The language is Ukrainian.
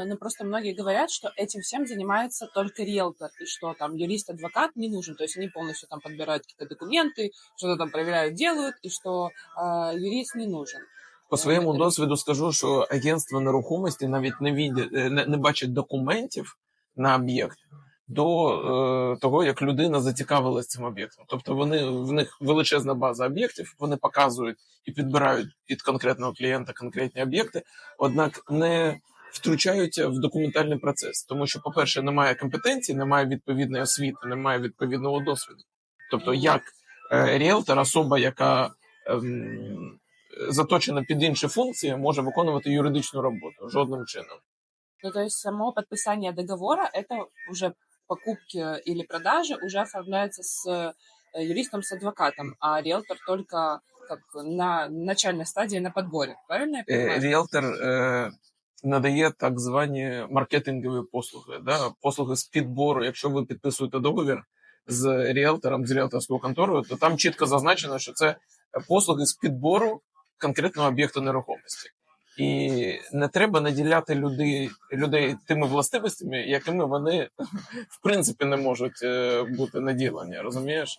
Ну, просто многие говорят, что этим всем занимается только риэлтор, и что там юрист-адвокат не нужен. То есть они полностью там подбирают какие-то документы, что-то там проверяют, делают, и что э, юрист не нужен. По своєму Е, досвіду скажу, що агентство нерухомості навіть не відя, не, не бачить документів на об'єкт до е, того, як людина зацікавилась цим об'єктом. Тобто вони в них величезна база об'єктів, вони показують і підбирають під конкретного клієнта конкретні об'єкти, однак не втручаються в документальний процес, тому що, по-перше, немає компетенції, немає відповідної освіти, немає відповідного досвіду. Тобто, як е, ріелтор, особа, яка ем, заточена під інші функції, може виконувати юридичну роботу жодним чином. Ну, то есть само подписание договора, это уже покупки или продажи уже оформляется с э, юристом, с адвокатом, а риэлтор только как на начальной стадии на подборе. Правильно я Е, понимаю? Ріелтор е, надає так звані маркетингові послуги, да? послуги з підбору. Якщо ви підписуєте договір з ріелтором, з ріелторською конторою, то там чітко зазначено, що це послуги з підбору конкретного об'єкту нерухомості. І не треба наділяти людей, людей тими властивостями, якими вони в принципі не можуть е, бути наділені, розумієш?